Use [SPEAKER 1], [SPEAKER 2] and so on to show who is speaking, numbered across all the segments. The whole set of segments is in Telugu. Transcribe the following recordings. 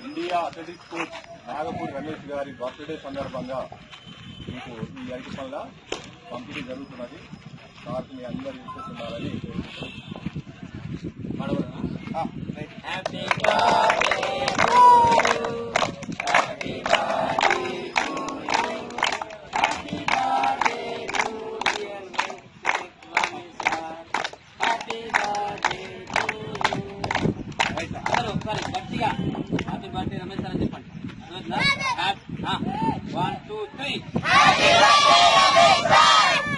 [SPEAKER 1] India athletics coach Nagpur Ramesh గారి బర్త్డే సందర్భంగా మీకు ఈ పనుల పంపిణీ జరుగుతున్నది. సార్ మీ అందరూ ఇస్తున్నారని అందరూ
[SPEAKER 2] హ్యాపీ బర్త్డే
[SPEAKER 3] రమేష్ అని చెప్పండి. One two three.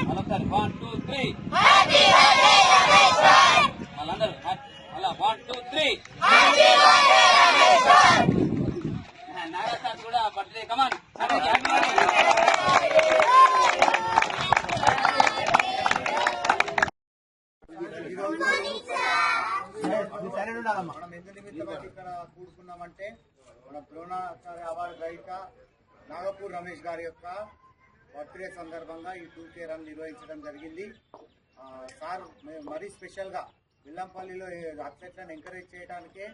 [SPEAKER 2] మరొకసారి
[SPEAKER 3] వన్ టూ త్రీ. వాళ్ళందరూ అలా one two three. Nagar sir. కూడా బర్త్డే. కమాన్
[SPEAKER 4] మనం ఇక్కడ కూడుకున్నామంటే మన ద్రోణాచార్య అవార్డు గ్రహీత నాగపూర్ రమేష్ గారి యొక్క బర్త్డే సందర్భంగా ఈ టూ కే రన్ నిర్వహించడం జరిగింది. సార్ మేము మరీ స్పెషల్గా విల్లంపల్లిలో అథ్లెట్లను ఎంకరేజ్ చేయడానికే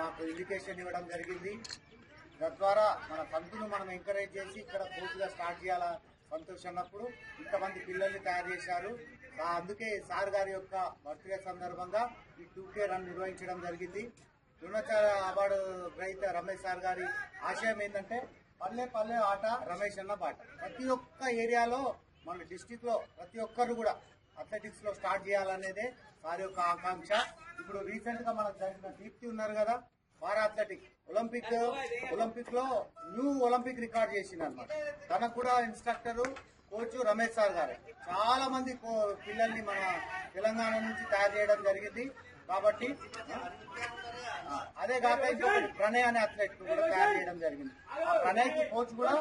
[SPEAKER 4] మాకు ఇండికేషన్ ఇవ్వడం జరిగింది. తద్వారా మన సంతును మనం ఎంకరేజ్ చేసి ఇక్కడ పూర్తిగా స్టార్ట్ చేయాల సంతోషం అన్నప్పుడు ఇంతమంది పిల్లల్ని తయారు చేశారు. అందుకే సార్ గారి యొక్క బర్త్డే సందర్భంగా ఈ టూ కే రన్ నిర్వహించడం జరిగింది. ద్రోణాచార్య అవార్డు గ్రహీత రమేష్ సార్ గారి ఆశయం ఏంటంటే పల్లె పల్లె ఆట రమేష్ అన్న బాట ప్రతి ఒక్క ఏరియాలో మన డిస్టిక్లో ప్రతి ఒక్కరు కూడా అథ్లెటిక్స్లో స్టార్ట్ చేయాలనేదే సార్ యొక్క ఆకాంక్ష. ఇప్పుడు రీసెంట్గా మనకు జరిగిన దీప్తి ఉన్నారు కదా పారా అథ్లెటిక్ ఒలింపిక్ ఒలింపిక్లో న్యూ ఒలింపిక్ రికార్డ్ చేసింది అనమాట తనకు కూడా ఇన్స్ట్రక్టర్ కోచ్ రమేష్ సార్ గారు. చాలా మంది కో- పిల్లల్ని మన తెలంగాణ నుంచి తయారు చేయడం జరిగింది. కాబట్టి అదే కాక ఇంకొకటి ప్రణయ్ అనే అథ్లెట్ కూడా తయారు చేయడం జరిగింది. ఆ ప్రణయ్కి కోచ్ కూడా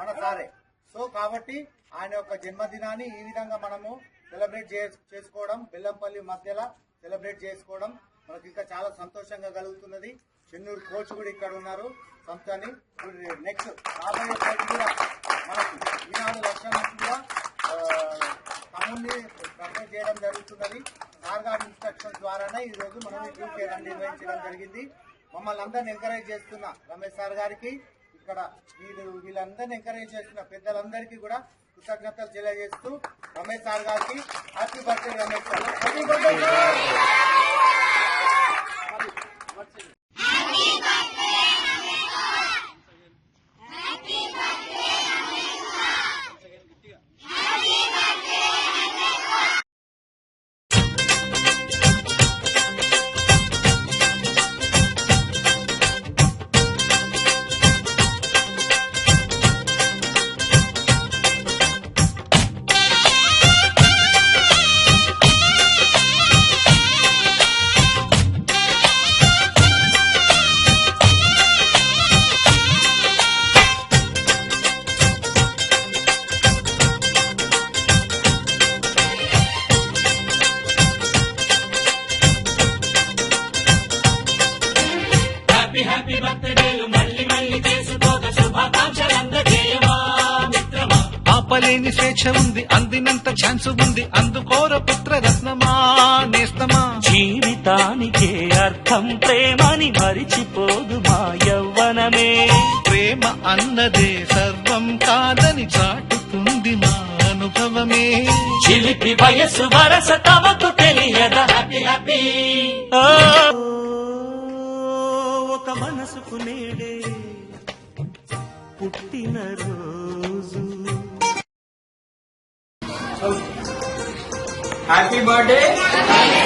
[SPEAKER 4] మన సారే. సో కాబట్టి ఆయన యొక్క జన్మదినాన్ని ఈ విధంగా మనము సెలబ్రేట్ చేసుకోవడం బెల్లంపల్లి మధ్యలో సెలబ్రేట్ చేసుకోవడం మనకి ఇంకా చాలా సంతోషంగా కలుగుతున్నది. చెన్నూరు కోచ్ కూడా ఇక్కడ ఉన్నారు. సంతని నెక్స్ట్ రాబోయే కోచ్ కూడా మనకి ఈనాడు లక్షల నుంచి కూడా తమ్ముడిని ప్రిపేర్ చేయడం జరుగుతున్నది. సార్ ద్వారానే ఈ రోజు మనం ఈ రన్ నిర్వహించడం జరిగింది. మమ్మల్ని అందరిని ఎంకరేజ్ చేస్తున్న రమేష్ సార్ గారికి ఇక్కడ వీళ్ళు వీళ్ళందరిని ఎంకరేజ్ చేస్తున్న పెద్దలందరికీ కూడా కృతజ్ఞతలు తెలియజేస్తూ రమేష్ సార్ గారికి హ్యాపీ బర్త్డే రమేష్ సార్.
[SPEAKER 5] ఆపలేని స్వేచ్ఛ ఉంది అందినంత ఛాన్స్ ఉంది అందుకోర పుత్ర రత్నమా నేస్తమా?
[SPEAKER 6] జీవితానికే అర్థం ప్రేమని మరిచిపోదు మా యవ్వనమే.
[SPEAKER 5] ప్రేమ అన్నదే సర్వం కాదని చాటుతుంది మా అనుభవమే.
[SPEAKER 6] చిలిపి వయసు వరస తమకు తెలియద? హ్యాపీ హ్యాపీ ఒక మనసుకు నేడే పుట్టిన రోజు.
[SPEAKER 7] Happy birthday.
[SPEAKER 8] Happy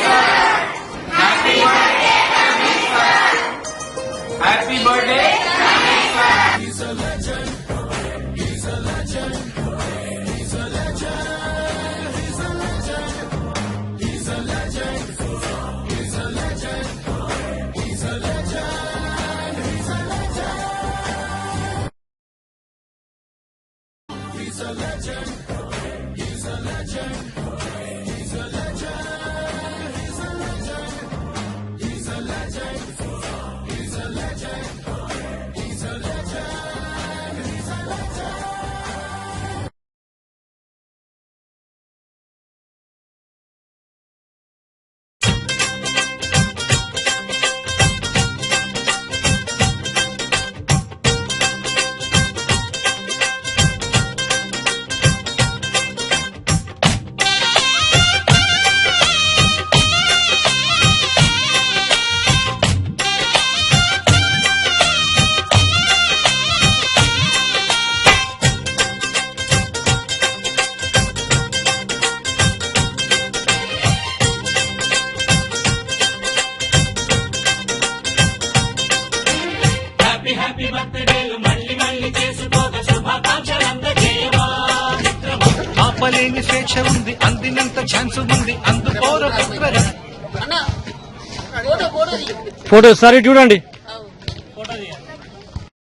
[SPEAKER 7] birthday. Happy birthday. Happy
[SPEAKER 8] birthday. He's a legend. He's a legend. He's a legend. He's a legend. He's a legend. He's a legend. He's a legend. He's a legend.
[SPEAKER 5] లేని స్వేచ్ఛ ఉంది అందినంత ఛాన్స్ ఉంది అందుకోర
[SPEAKER 8] ఫోటో
[SPEAKER 9] సరే చూడండి.